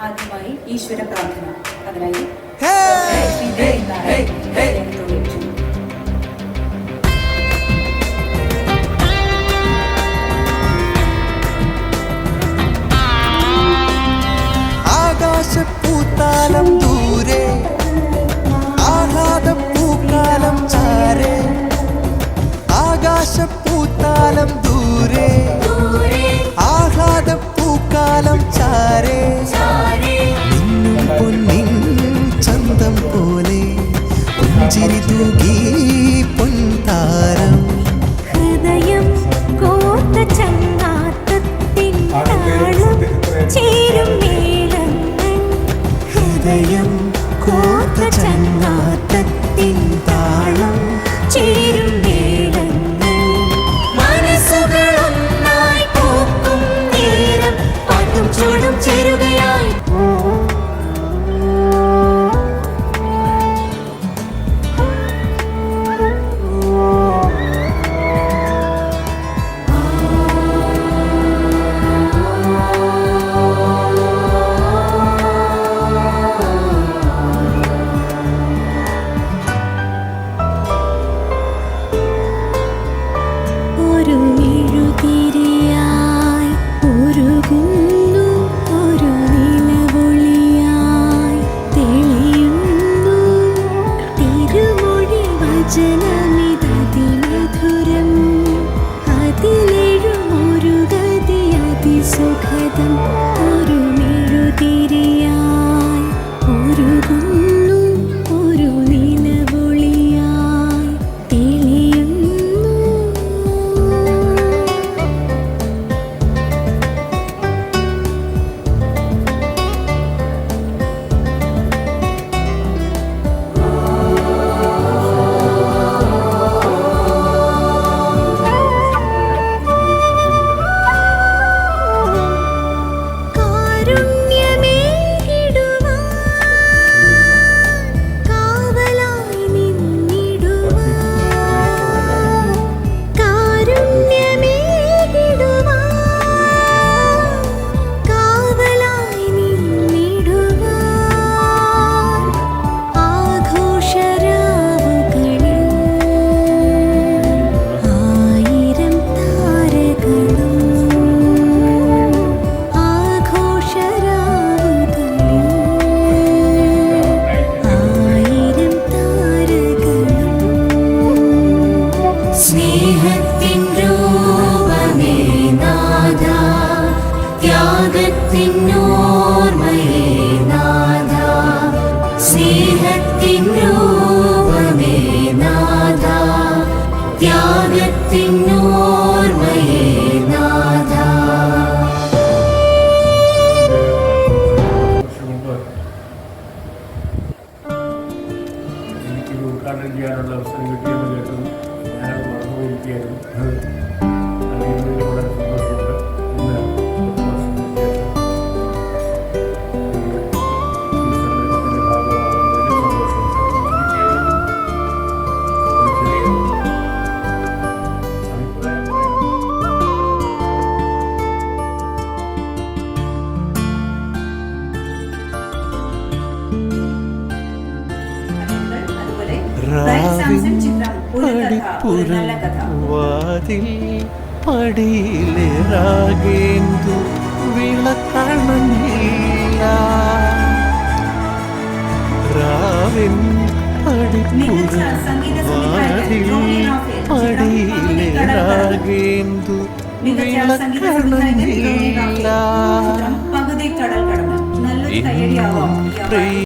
ആദ്യമായി ഈശ്വര പ്രാർത്ഥന. അതിനായി. ആകാശപ്പൂത്താലം ദൂരെ ആഹ്ലാദപ്പൂക്കാലം ചാരെ ആകാശപ്പൂത്താലം ദൂരെ. ആഹ്ലാദപ്പൂക്കാലം ചാരേ. നിന്നും പൊന്നിൻ ചന്തം പോലെ പുഞ്ചിരി തൂകി പൊൻതാരം. ഹൃദയം കോർത്ത ചങ്ങാത്തത്തിൻ താളം ചേരും മേളങ്ങൾ. ഹൃദയം കോർത്ത ചങ്ങാത്തത്തിൻ Seni ത്യാഗത്തിൻ ഓർമ്മയേ നാഥ. സ്നേഹത്തിൻ രൂപമേ നാഥ. ത്യാഗത്തിൻ ഓർമ്മയേ നാഥ. മുമ്പ് ഉദ്ഘാടനം ചെയ്യാനുള്ള അവസരം കിട്ടിയെന്ന് കേട്ടു ഞാനത് മറന്നുപോയിരിക്കുകയായിരുന്നു. പുറവാതിൽ പടിയിലെ രാഗേന്ദു വിളക്കണമില്ല രാവിൻ പടിപ്പുറവാതിൽ പടിയിലെ രാഗേന്ദു വിളക്കണമില്ല പ്രിയ